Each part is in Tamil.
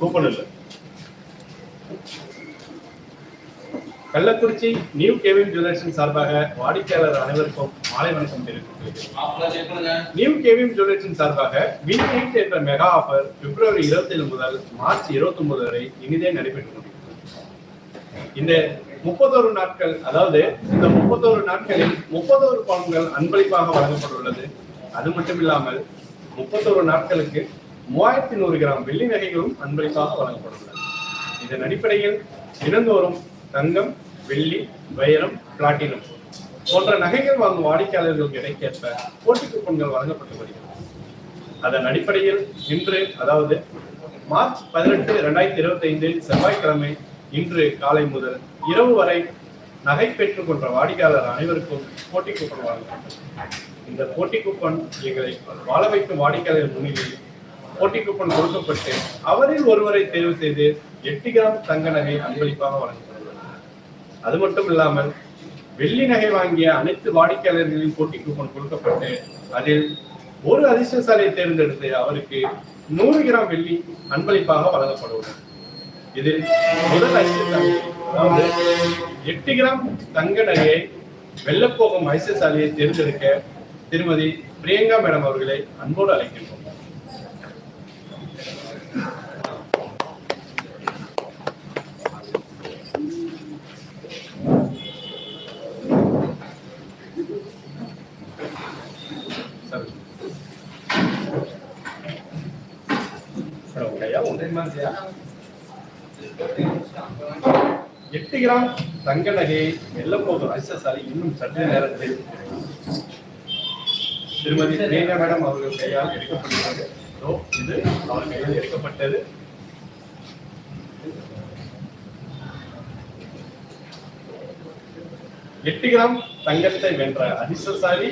கூப்பன் இல்லை கள்ளக்குறிச்சி நியூ கேவின் ஜுவல்லர்ஸின் சார்பாக வாடிக்கையாளர் அனைவருக்கும் மாலை வணக்கம் தெரிவித்துள்ளேன் நியூ கேவின் ஜுவல்லர்ஸின் சார்பாக வின் நைட் என்ற மெகா ஆஃபர் பிப்ரவரி இருபத்தி ஏழு முதல் மார்ச் இருபத்தி ஒன்பது வரை இனிதே நடைபெற்று கொண்டிருக்கிறது. இந்த முப்பத்தோரு நாட்கள் அதாவது இந்த முப்பத்தோரு நாட்களில் முப்பத்தோரு பழங்கள் அன்பளிப்பாக வழங்கப்பட்டுள்ளது. அது மட்டும் இல்லாமல் முப்பத்தோரு நாட்களுக்கு மூவாயிரத்தி நூறு கிராம் வெள்ளி நகைகளும் அன்பளிப்பாக வழங்கப்பட்டுள்ளன. இதன் அடிப்படையில் தினந்தோறும் தங்கம் வெள்ளி வைரம் பிளாட்டினம் போன்ற நகைகள் வாங்கும் வாடிக்கையாளர்கள் இடைக்கேற்ப போட்டி கூப்பன்கள் வழங்கப்பட்டு வருகிறது. அதன் அடிப்படையில் இன்று அதாவது மார்ச் பதினெட்டு இரண்டாயிரத்தி இருபத்தி ஐந்தில் செவ்வாய்க்கிழமை இன்று காலை முதல் இரவு வரை நகை பெற்றுக் கொண்ட வாடிக்கையாளர் அனைவருக்கும் போட்டி கூப்பன் வழங்கப்பட்டது. இந்த போட்டி கூப்பன் எங்களை வாழ வைக்கும் வாடிக்கையாளர் முன்னிலையில் போட்டி கூப்பன் கொடுக்கப்பட்டு அவரில் ஒருவரை தேர்வு செய்து எட்டு கிராம் தங்க நகை அன்பளிப்பாக வழங்கப்படுகிறது. அது மட்டும் இல்லாமல் வெள்ளி நகை வாங்கிய அனைத்து வாடிக்கையாளர்களின் போட்டி கூப்பன் கொடுக்கப்பட்டு அதில் ஒரு அதிர்ஷ்டசாலையை தேர்ந்தெடுத்து அவருக்கு நூறு கிராம் வெள்ளி அன்பளிப்பாக வழங்கப்படுவது இதில் முதல் அதிர்ஷ்டசாலி அதாவது எட்டு கிராம் தங்க நகையை வெல்லப்போகும் அதிர்ஷ்டசாலியை தேர்ந்தெடுக்க திருமதி பிரியங்கா மேடம் அவர்களை அன்போடு அழைக்கின்றோம். எட்டு கிராம் தங்க நகையை வெல்லப்போகும் அதிர்ஷ்டசாலி இன்னும் சற்று நேரத்தில் திருமதி மேடம் அவர்கள் கையால் எடுக்கப்படுகிறது. இது அவர் கையில் எடுக்கப்பட்டது. எட்டு கிராம் தங்கத்தை வென்ற அதிர்ஷ்டசாலி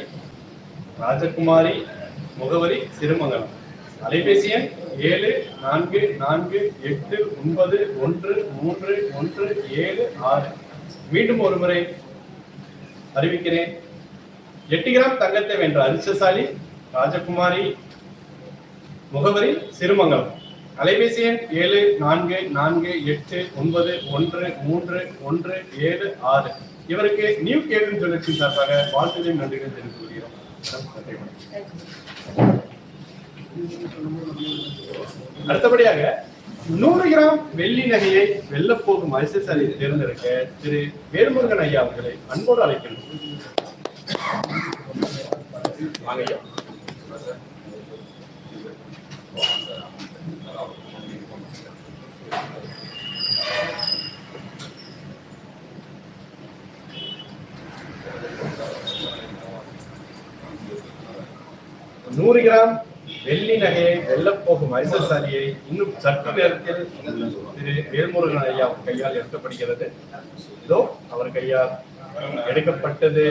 ராஜகுமாரி முகவரி சிறுமங்கலம். அலைபேசி எண் ஏழு நான்கு நான்கு எட்டு ஒன்பது ஒன்று மூன்று ஒன்று ஏழு ஆறு. மீண்டும் ஒரு முறை அறிவிக்கிறேன். எட்டு கிராம் தங்கத்தை வென்ற அதிர்ஷ்டசாலி ராஜகுமாரி முகவரி சிறுமங்கலம். அலைபேசி எண் ஏழு நான்கு நான்கு எட்டு ஒன்பது ஒன்று மூன்று ஒன்று ஏழு ஆறு. இவருக்கு நியூ கேபிள் தொழிற்சி சார்பாக வாழ்த்துக்கள் நன்றிகள் தெரிவித்துக் கொள்கிறோம் அடுத்தபடியாக நூறு கிராம் வெள்ளி நகையை வெல்லப்போகும் அரசியல் தேர்ந்தெடுக்க திரு வேல்முருகன் ஐயா அவர்களை அன்போடு அழைக்கணும் வாங்க ஐயா. நூறு கிராம் வெள்ளி நகையை வெல்லப்போகும் அதிர்ஷ்டசாலியை இன்னும் சற்று நேரத்தில் திரு வேல்முருகன் ஐயா கையால் எடுக்கப்படுகிறது. இதோ அவர் கையால் எடுக்கப்பட்டது.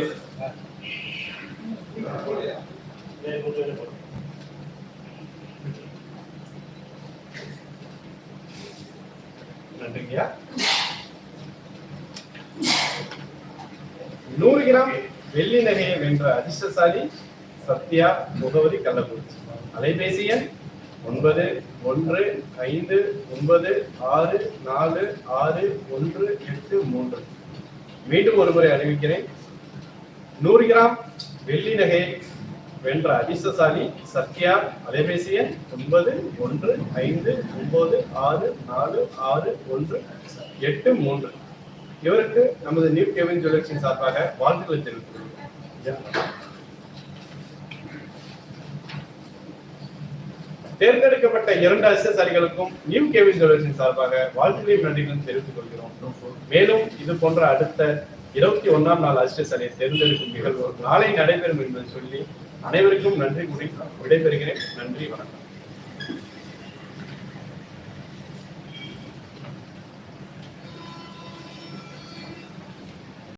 நன்றிங்கய்யா நூறு கிராம் வெள்ளி நகையை வென்ற அதிர்ஷ்டசாலி சத்யா முகவரி கள்ளக்குறிச்சி. அலைபேசி எண் ஒன்பது ஒன்று ஐந்து ஒன்பது ஆறு நாலு ஆறு ஒன்று எட்டு மூன்று. மீண்டும் ஒருமுறை அறிவிக்கிறேன். நூறு கிராம் வெள்ளி நகை வென்ற அதிர்ஷ்டசாலி சத்யா அலைபேசி எண் ஒன்பது ஒன்று ஐந்து ஒன்பது ஆறு நாலு ஆறு ஒன்று எட்டு மூன்று. இவருக்கு நமது நியூ கெவின் ஜுவல்லர்ஸின் சார்பாக வாழ்த்துக்களை தெரிவித்துக் தேர்ந்தெடுக்கப்பட்ட இரண்டு அதிர்ஷ்டசாலிகளுக்கும் நியூ கேவின் ஜுவல்லர்ஸின் சார்பாக வாழ்த்துக்களையும் நன்றிகளும் தெரிவித்துக் கொள்கிறோம். மேலும் இது போன்ற அடுத்த இருபத்தி ஒன்றாம் நாள் அதிர்ஷ்டசாலியை தேர்ந்தெடுக்கும் நிகழ்வு நாளை நடைபெறும் என்பதை சொல்லி அனைவருக்கும் நன்றி கூறி விடைபெறுகிறேன். நன்றி வணக்கம்.